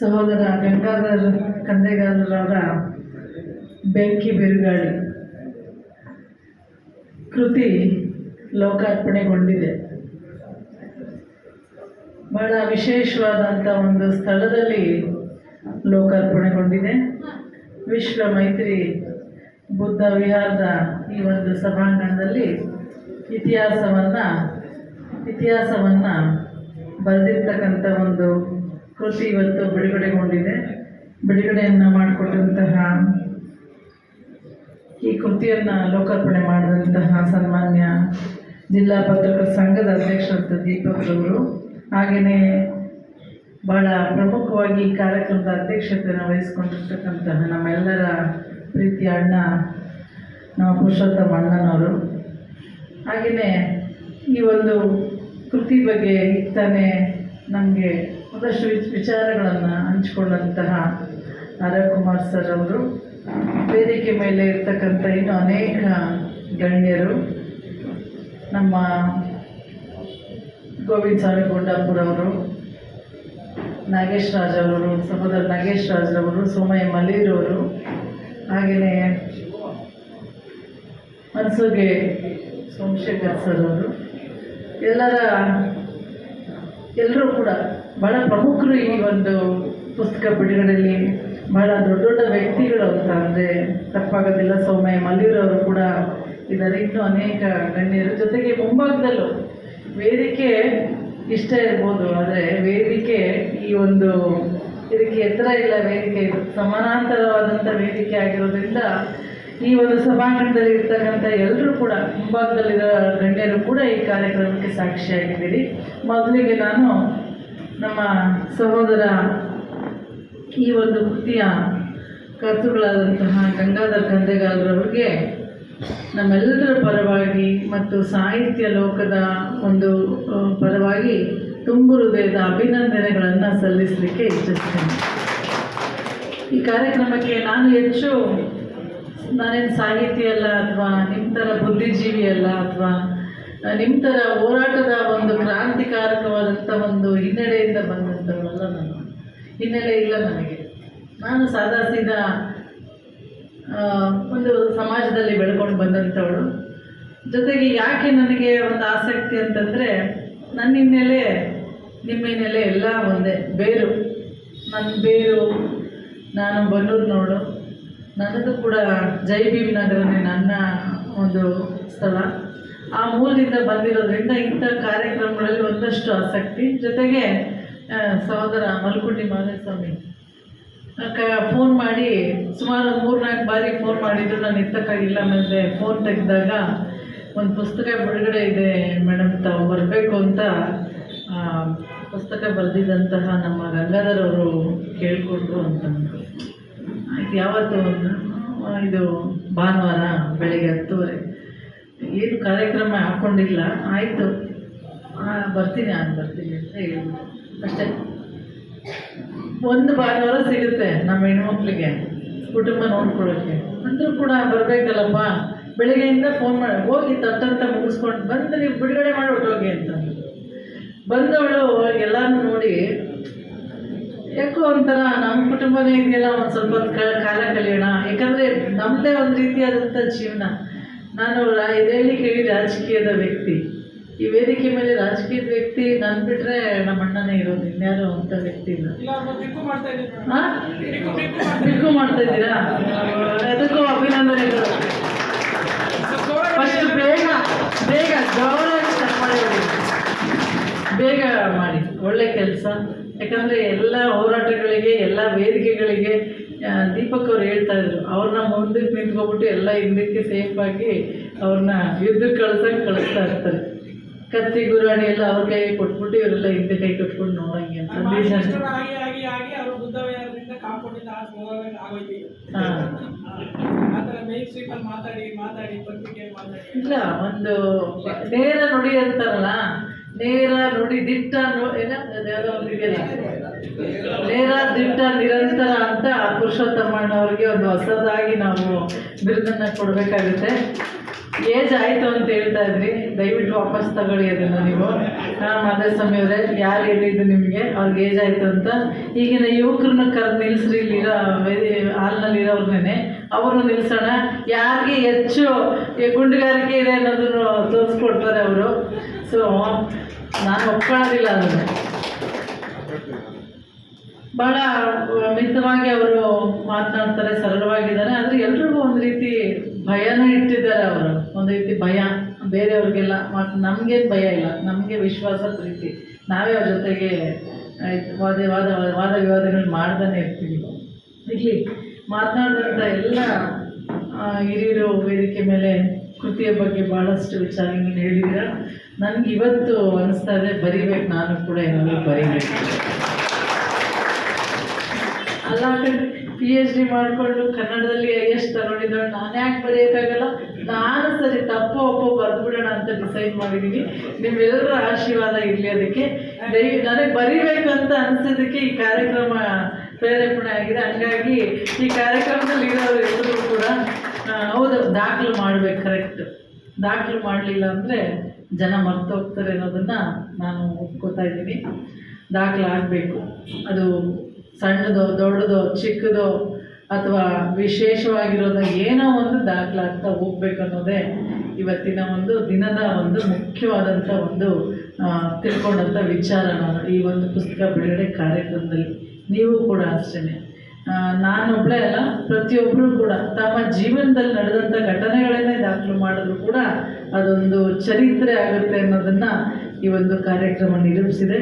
ಸಹೋದರ ಗಂಗಾಧರ್ ಕಂದೆಗಾಲರವರ ಬೆಂಕಿ ಬಿರುಗಾಳಿ ಕೃತಿ ಲೋಕಾರ್ಪಣೆಗೊಂಡಿದೆ. ಬಹಳ ವಿಶೇಷವಾದಂಥ ಒಂದು ಸ್ಥಳದಲ್ಲಿ ಲೋಕಾರ್ಪಣೆಗೊಂಡಿದೆ. ವಿಶ್ವ ಮೈತ್ರಿ ಬುದ್ಧ ವಿಹಾರದ ಈ ಒಂದು ಸಭಾಂಗಣದಲ್ಲಿ ಇತಿಹಾಸವನ್ನು ಇತಿಹಾಸವನ್ನು ಬರೆದಿರ್ತಕ್ಕಂಥ ಒಂದು ಕೃತಿ ಇವತ್ತು ಬಿಡುಗಡೆಗೊಂಡಿದೆ. ಬಿಡುಗಡೆಯನ್ನು ಮಾಡಿಕೊಟ್ಟಂತಹ ಈ ಕೃತಿಯನ್ನು ಲೋಕಾರ್ಪಣೆ ಮಾಡಿದಂತಹ ಸನ್ಮಾನ್ಯ ಜಿಲ್ಲಾ ಪತ್ರಕರ್ತರ ಸಂಘದ ಅಧ್ಯಕ್ಷರಾದ ದೀಪಕ್ ಅವರು ಹಾಗೆಯೇ ಭಾಳ ಪ್ರಮುಖವಾಗಿ ಈ ಕಾರ್ಯಕ್ರಮದ ಅಧ್ಯಕ್ಷತೆಯನ್ನು ವಹಿಸ್ಕೊಂಡಿರ್ತಕ್ಕಂತಹ ನಮ್ಮೆಲ್ಲರ ಪ್ರೀತಿಯ ಅಣ್ಣ ನಮ್ಮ ಪುರುಷೋತ್ತಮ ಅಣ್ಣನವರು. ಹಾಗೆಯೇ ಈ ಒಂದು ಕೃತಿ ಬಗ್ಗೆ ತಾನೇ ನಮಗೆ ಒಂದಷ್ಟು ವಿಚ್ ವಿಚಾರಗಳನ್ನು ಹಂಚಿಕೊಂಡಂತಹ ಕುಮಾರ್ ಸರ್ ಅವರು. ವೇದಿಕೆ ಮೇಲೆ ಇರ್ತಕ್ಕಂಥ ಇನ್ನು ಅನೇಕ ಗಣ್ಯರು. ನಮ್ಮ ಗೋವಿಂದ ಸ್ವಾಮಿ ಗುಂಡಾಪುರವರು ನಾಗೇಶ್ ರಾಜ್ ಅವರು, ಸಹೋದರ ನಾಗೇಶ್ ರಾಜ್ರವರು ಸೋಮಯ್ಯ ಮಲ್ಲೀರವರು ಹಾಗೆಯೇ ಮನಸ್ಸುಗೆ ಸೋಮಶೇಖರ್ ಸರ್ ಅವರು. ಎಲ್ಲರ ಎಲ್ಲರೂ ಕೂಡ ಬಹಳ ಪ್ರಮುಖರು ಈ ಒಂದು ಪುಸ್ತಕ ಬಿಡುಗಡೆಯಲ್ಲಿ. ಬಹಳ ದೊಡ್ಡ ದೊಡ್ಡ ವ್ಯಕ್ತಿಗಳು ಅಂತ ಅಂದರೆ ತಪ್ಪಾಗೋದಿಲ್ಲ ಸೌಮ್ಯ ಮಲ್ಲಿರವರು ಕೂಡ ಇದ್ದಾರೆ. ಇನ್ನೂ ಅನೇಕ ಗಣ್ಯರು. ಜೊತೆಗೆ ಮುಂಭಾಗದಲ್ಲೂ ವೇದಿಕೆ ಇಷ್ಟ ಇರ್ಬೋದು. ಆದರೆ ವೇದಿಕೆ ಈ ಒಂದು ಇದಕ್ಕೆ ಎತ್ತರ ಇಲ್ಲ. ವೇದಿಕೆ ಇದು ಸಮಾನಾಂತರವಾದಂಥ ವೇದಿಕೆ ಆಗಿರೋದ್ರಿಂದ ಈ ಒಂದು ಸಭಾಂಗಣದಲ್ಲಿ ಇರ್ತಕ್ಕಂಥ ಎಲ್ಲರೂ ಕೂಡ ಮುಂಭಾಗದಲ್ಲಿರೋ ಗಣ್ಯರು ಕೂಡ ಈ ಕಾರ್ಯಕ್ರಮಕ್ಕೆ ಸಾಕ್ಷಿಯಾಗಿದ್ದೀರಿ. ಮೊದಲಿಗೆ ನಾನು ನಮ್ಮ ಸಹೋದರ ಈ ಒಂದು ಕೃತಿಯ ಕರ್ತೃಗಳಾದಂತಹ ಗಂಗಾಧರ್ ಕಂದೆಗಾಲರವ್ರಿಗೆ ನಮ್ಮೆಲ್ಲರ ಪರವಾಗಿ ಮತ್ತು ಸಾಹಿತ್ಯ ಲೋಕದ ಒಂದು ಪರವಾಗಿ ತುಂಬು ಹೃದಯದ ಅಭಿನಂದನೆಗಳನ್ನು ಸಲ್ಲಿಸಲಿಕ್ಕೆ ಇಚ್ಛಿಸ್ತೇನೆ. ಈ ಕಾರ್ಯಕ್ರಮಕ್ಕೆ ನಾನು ಹೆಚ್ಚು ನಾನೇನು ಸಾಹಿತಿ ಅಲ್ಲ ಅಥವಾ ನಿಮ್ಮ ಥರ ಬುದ್ಧಿಜೀವಿ ಅಲ್ಲ ಅಥವಾ ನಿಮ್ಮ ಥರ ಹೋರಾಟದ ಒಂದು ಕ್ರಾಂತಿಕಾರಕವಾದಂಥ ಒಂದು ಹಿನ್ನೆಲೆಯಿಂದ ಬಂದಂಥವಳಲ್ಲ ನಾನು. ಹಿನ್ನೆಲೆ ಇಲ್ಲ ನನಗೆ. ನಾನು ಸಾದಾ ಸೀದಾ ಒಂದು ಸಮಾಜದಲ್ಲಿ ಬೆಳ್ಕೊಂಡು ಬಂದಂಥವಳು. ಜೊತೆಗೆ ಯಾಕೆ ನನಗೆ ಒಂದು ಆಸಕ್ತಿ ಅಂತಂದರೆ ನನ್ನ ಹಿನ್ನೆಲೆ ನಿಮ್ಮ ಹಿನ್ನೆಲೆ ಎಲ್ಲ ಒಂದೇ ಬೇರು. ನನ್ನ ಬೇರು, ನಾನು ಬನ್ನೂರಿನವಳು ನನ್ನದು ಕೂಡ ಜೈ ಭೀಮ್ ನಗರನೇ ನನ್ನ ಒಂದು ಸ್ಥಳ. ಆ ಮೂಲದಿಂದ ಬಂದಿರೋದ್ರಿಂದ ಇಂಥ ಕಾರ್ಯಕ್ರಮಗಳಲ್ಲಿ ಒಂದಷ್ಟು ಆಸಕ್ತಿ. ಜೊತೆಗೆ ಸಹೋದರ ಮಲ್ಕುಂಡಿ ಮಾಧವಸ್ವಾಮಿ ಕ, ಫೋನ್ ಮಾಡಿ, ಸುಮಾರು ಮೂರ್ನಾಲ್ಕು ಬಾರಿ ಫೋನ್ ಮಾಡಿದ್ರು. ನಾನು ಎತ್ತಕ್ಕಾಗಿಲ್ಲ ಆಮೇಲೆ ಫೋನ್ ತೆಗೆದಾಗ ಒಂದು ಪುಸ್ತಕ ಬಿಡುಗಡೆ ಇದೆ, ಮೇಡಮ್, ತಾವು ಬರಬೇಕು ಅಂತ. ಪುಸ್ತಕ ಬರೆದಿದ್ದಂತಹ ನಮ್ಮ ಗಂಗಾಧರ್ ಅವರು ಕೇಳಿಕೊಟ್ರು ಅಂತಂದರು ಆಯ್ತು ಯಾವತ್ತು ಇದು ಭಾನುವಾರ ಬೆಳಿಗ್ಗೆ ಹತ್ತುವರೆ. ಏನು ಕಾರ್ಯಕ್ರಮ ಹಾಕ್ಕೊಂಡಿಲ್ಲ ಆಯಿತು. ಬರ್ತೀನಿ, ನಾನು ಬರ್ತೀನಿ ಅಂತ ಹೇಳಿದ್ರು. ಅಷ್ಟೇ. ಒಂದು ಭಾನುವಾರ ಸಿಗುತ್ತೆ ನಮ್ಮ ಹೆಣ್ಮಕ್ಳಿಗೆ ಕುಟುಂಬ ನೋಡ್ಕೊಳ್ಳೋಕ್ಕೆ ಅಂದರೂ ಕೂಡ ಬರಬೇಕಲ್ಲಪ್ಪ. ಬೆಳಿಗ್ಗೆಯಿಂದ ಫೋನ್ ಮಾಡಿ. ಹೋಗಿ ತಟ್ಟಂತ ಮುಗಿಸ್ಕೊಂಡು ಬಂದು ನೀವು ಬಿಡುಗಡೆ ಮಾಡಿ ಹೋಗಿ ಅಂತ ಬಂದವಳು ಎಲ್ಲರೂ ನೋಡಿ ಯಾಕೋ ಒಂಥರ ನಮ್ಮ ಕುಟುಂಬನೇ ಇದೆಯಲ್ಲ ಒಂದು ಸ್ವಲ್ಪ ಕಾಲ ಕಳೆಯೋಣ. ಯಾಕಂದರೆ ನಮ್ಮದೇ ಒಂದು ರೀತಿಯಾದಂಥ ಜೀವನ. ನಾನು ಇದೇಳಿ ಕೇಳಿ ರಾಜಕೀಯದ ವ್ಯಕ್ತಿ. ಈ ವೇದಿಕೆ ಮೇಲೆ ರಾಜಕೀಯದ ವ್ಯಕ್ತಿ ನಾನು ಬಿಟ್ಟರೆ ನಮ್ಮ ಅಣ್ಣನೇ ಇರೋದು. ಇನ್ಯಾರು ಅಂತ ವ್ಯಕ್ತಿ ಇಲ್ಲ. ಹಾ? ಬಿಕ್ಕು ಮಾಡ್ತಾ ಇದ್ದೀರಾ. ಅದಕ್ಕೂ ಅಭಿನಂದನೆಗಳು ಫಸ್ಟ್ ಬೇಗ ಬೇಗ ಗೌರವ ಮಾಡಿ ಬೇಗ ಮಾಡಿ. ಒಳ್ಳೆ ಕೆಲಸ. ಯಾಕಂದರೆ ಎಲ್ಲ ಹೋರಾಟಗಳಿಗೆ ಎಲ್ಲ ವೇದಿಕೆಗಳಿಗೆ ದೀಪಕ್ ಅವ್ರು ಹೇಳ್ತಾ ಇದ್ರು. ಅವ್ರನ್ನ ಮುಂದಕ್ಕೆ ನಿಂತ್ಕೊಬಿಟ್ಟು ಎಲ್ಲ ಹಿಂದಕ್ಕೆ ಸೇಫಾಗಿ ಅವ್ರನ್ನ ಯುದ್ಧಕ್ಕೆ ಕಳ್ಸಂಗೆ ಕಳಿಸ್ತಾ ಇರ್ತಾರೆ. ಕತ್ತಿ ಗುರಾಣಿ ಎಲ್ಲ ಅವ್ರ ಕೈಗೆ ಕೊಟ್ಬಿಟ್ಟು ಇವರೆಲ್ಲ ಹಿಂದೆ ಕೈ ಕಟ್ಕೊಂಡು ನೋಡಂಗೆ ಅಂತ. ಇಲ್ಲ ಒಂದು ನೇರ ನುಡಿ ಅಂತಾರಲ್ಲ. ನೇರ ನುಡಿ ದಿಟ್ಟ ನೇರ ದಿಟ್ಟ ನಿರಂತರ ಅಂತ ಪುರುಷೋತ್ತಮಣ್ಣವ್ರಿಗೆ ಒಂದು ಹೊಸದಾಗಿ ನಾವು ಬಿರುದನ್ನು ಕೊಡಬೇಕಾಗುತ್ತೆ. ಏಜ್ ಆಯಿತು ಅಂತ ಹೇಳ್ತಾ ಇದ್ರಿ. ದಯವಿಟ್ಟು ವಾಪಸ್ ತಗೊಳ್ಳಿ ಅದನ್ನು ನೀವು. ಅದೇ ಅವರೇ, ಯಾರು ಹೇಳಿದ್ದು ನಿಮಗೆ? ಅವ್ರಿಗೆ ಏಜ್ ಆಯಿತು ಅಂತ. ಈಗಿನ ಯುವಕರನ್ನ ಕರೆದು ನಿಲ್ಲಿಸ್ರಿ ಇಲ್ಲಿರೋ ಹಾಲ್ನಲ್ಲಿರೋರ್ನೇ ಅವರು ನಿಲ್ಲಿಸೋಣ ಯಾರಿಗೆ ಹೆಚ್ಚು ಗುಂಡುಗಾರಿಕೆ ಇದೆ ಅನ್ನೋದನ್ನು ತೋರಿಸ್ಕೊಡ್ತಾರೆ ಅವರು. ಸೊ ನಾನು ಒಪ್ಕೊಳ್ಳೋದಿಲ್ಲ ಅದನ್ನು. ಭಾಳ ಮಿತವಾಗಿ ಅವರು ಮಾತನಾಡ್ತಾರೆ, ಸರಳವಾಗಿದ್ದಾರೆ. ಆದರೆ ಎಲ್ರಿಗೂ ಒಂದು ರೀತಿ ಭಯನೂ ಇಟ್ಟಿದ್ದಾರೆ ಅವರು. ಒಂದು ರೀತಿ ಭಯ. ಬೇರೆಯವ್ರಿಗೆಲ್ಲ ಮತ್ತು ನಮಗೆ ಭಯ ಇಲ್ಲ. ನಮಗೆ ವಿಶ್ವಾಸ ಪ್ರೀತಿ. ನಾವೇ ಅವ್ರ ಜೊತೆಗೆ ವಾದ ವಾದ ವಾದ ವಿವಾದಗಳು ಮಾಡ್ತಾನೆ ಇರ್ತೀವಿ. ಇಲ್ಲಿ ಮಾತನಾಡಿದಂಥ ಎಲ್ಲ ಹಿರಿಯರು ವೇದಿಕೆ ಮೇಲೆ ಕೃತಿಯ ಬಗ್ಗೆ ಭಾಳಷ್ಟು ನೀನು ಹೇಳಿದ್ದೀರ. ನನಗೆ ಇವತ್ತು ಅನಿಸ್ತಾ ಇದೆ, ಬರಿಬೇಕು, ನಾನು ಕೂಡ ಏನಾದರೂ ಬರಿಬೇಕು. ಅಲ್ಲ ಪಿ ಎಚ್ ಡಿ ಮಾಡಿಕೊಂಡು ಕನ್ನಡದಲ್ಲಿ ಎಷ್ಟು ತಗೊಂಡಿದ್ದಾಳೆ ನಾನು ಯಾಕೆ ಬರೆಯೋಕ್ಕಾಗಲ್ಲ? ನಾನು ಸರಿ, ತಪ್ಪು ಒಪ್ಪು ಬರೆದ್ಬಿಡೋಣ ಅಂತ ಡಿಸೈಡ್ ಮಾಡಿದ್ದೀನಿ ನಿಮ್ಮೆಲ್ಲರ ಆಶೀರ್ವಾದ ಇರಲಿ ಅದಕ್ಕೆ. ನನಗೆ ಬರಿಬೇಕು ಅಂತ ಅನಿಸೋದಕ್ಕೆ ಈ ಕಾರ್ಯಕ್ರಮ ಪ್ರೇರೇಪಣೆ ಆಗಿದೆ. ಹಂಗಾಗಿ ಈ ಕಾರ್ಯಕ್ರಮದಲ್ಲಿ ಇರೋರು ಎಲ್ಲರೂ ಕೂಡ ಹೌದು, ದಾಖಲು ಮಾಡಬೇಕು ಕರೆಕ್ಟ್ ದಾಖಲು ಮಾಡಲಿಲ್ಲ ಅಂದರೆ ಜನ ಮರ್ತೋಗ್ತಾರೆ ಅನ್ನೋದನ್ನು ನಾನು ಒಪ್ಕೋತಾ ಇದ್ದೀನಿ. ದಾಖಲಾಗಬೇಕು ಅದು ಸಣ್ಣದೋ, ದೊಡ್ಡದೋ, ಚಿಕ್ಕದೋ ಅಥವಾ ವಿಶೇಷವಾಗಿರೋದು ಏನೋ ಒಂದು ದಾಖಲಾಗ್ತಾ ಹೋಗ್ಬೇಕು ಅನ್ನೋದೇ ಇವತ್ತಿನ ಒಂದು ದಿನದ ಒಂದು ಮುಖ್ಯವಾದಂಥ ಒಂದು ತಿಳ್ಕೊಂಡಂಥ ವಿಚಾರ ನಾನು ಈ ಒಂದು ಪುಸ್ತಕ ಬಿಡುಗಡೆ ಕಾರ್ಯಕ್ರಮದಲ್ಲಿ. ನೀವು ಕೂಡ ಅಷ್ಟೇ ನಾನೊಬ್ಬಳೇ ಅಲ್ಲ ಪ್ರತಿಯೊಬ್ಬರೂ ಕೂಡ ತಮ್ಮ ಜೀವನದಲ್ಲಿ ನಡೆದಂಥ ಘಟನೆಗಳನ್ನೇ ದಾಖಲು ಮಾಡಿದ್ರು ಕೂಡ ಅದೊಂದು ಚರಿತ್ರೆ ಆಗುತ್ತೆ ಅನ್ನೋದನ್ನು ಈ ಒಂದು ಕಾರ್ಯಕ್ರಮ ನಿರೂಪಿಸಿದೆ.